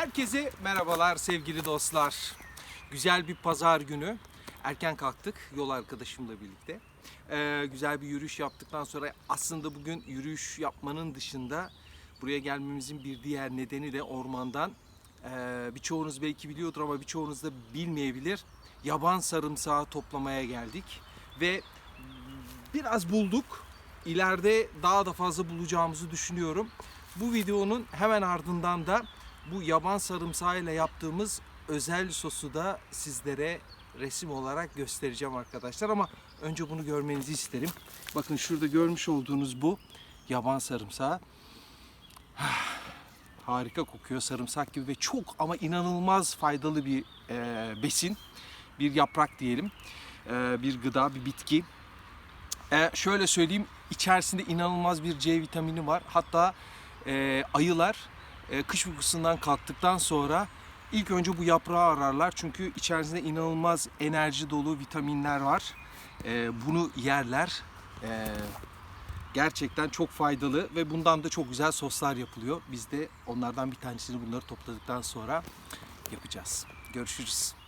Herkese merhabalar sevgili dostlar. Güzel bir pazar günü. Erken kalktık yol arkadaşımla birlikte. Ee, güzel bir yürüyüş yaptıktan sonra aslında bugün yürüyüş yapmanın dışında buraya gelmemizin bir diğer nedeni de ormandan ee, birçoğunuz belki biliyordur ama birçoğunuz da bilmeyebilir. Yaban sarımsağı toplamaya geldik ve biraz bulduk. İleride daha da fazla bulacağımızı düşünüyorum. Bu videonun hemen ardından da bu yaban sarımsağıyla yaptığımız özel sosu da sizlere resim olarak göstereceğim arkadaşlar ama önce bunu görmenizi isterim. Bakın şurada görmüş olduğunuz bu yaban sarımsağı. Harika kokuyor sarımsak gibi ve çok ama inanılmaz faydalı bir e, besin. Bir yaprak diyelim. E, bir gıda, bir bitki. E, şöyle söyleyeyim, içerisinde inanılmaz bir C vitamini var. Hatta e, ayılar kış uykusundan kalktıktan sonra ilk önce bu yaprağı ararlar. Çünkü içerisinde inanılmaz enerji dolu vitaminler var. E, bunu yerler. E, gerçekten çok faydalı ve bundan da çok güzel soslar yapılıyor. Biz de onlardan bir tanesini bunları topladıktan sonra yapacağız. Görüşürüz.